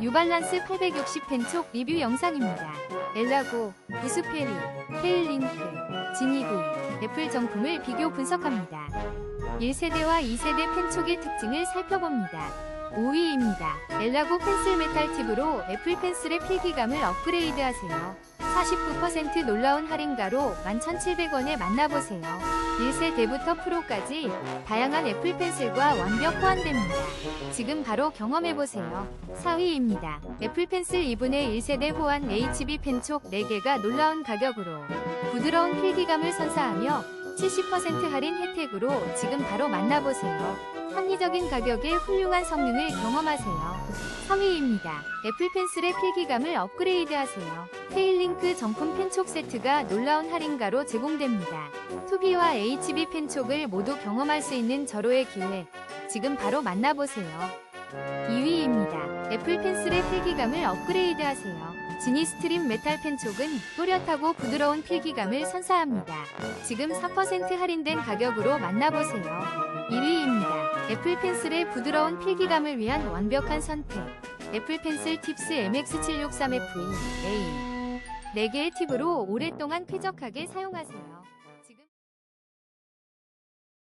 뉴발란스 860 펜촉 리뷰 영상입니다. 엘라고, 부스페리, 헤일링크, 지니브, 애플 정품을 비교 분석합니다. 1세대와 2세대 펜촉의 특징을 살펴봅니다. 5위입니다. 엘라고 펜슬 메탈 팁으로 애플 펜슬의 필기감을 업그레이드하세요. 49% 놀라운 할인가로 11,700원에 만나보세요. 1세 대부터 프로까지 다양한 애플 펜슬과 완벽 호환됩니다. 지금 바로 경험해보세요. 4위입니다. 애플 펜슬 2분의 1세대 호환 HB 펜촉 4개가 놀라운 가격으로 부드러운 필기감을 선사하며 70% 할인 혜택으로 지금 바로 만나보세요. 합리적인 가격에 훌륭한 성능을 경험하세요. 3위입니다. 애플 펜슬의 필기감을 업그레이드하세요. 테일링크 정품 펜촉 세트가 놀라운 할인가로 제공됩니다. 2B와 HB 펜촉을 모두 경험할 수 있는 절호의 기회. 지금 바로 만나보세요. 2위입니다. 애플 펜슬의 필기감을 업그레이드하세요. 지니 스트림 메탈 펜촉은 또렷하고 부드러운 필기감을 선사합니다. 지금 4% 할인된 가격으로 만나보세요. 1위입니다. 애플 펜슬의 부드러운 필기감을 위한 완벽한 선택. 애플 펜슬 팁스 MX763FE A 4개의 팁으로 오랫동안 쾌적하게 사용하세요.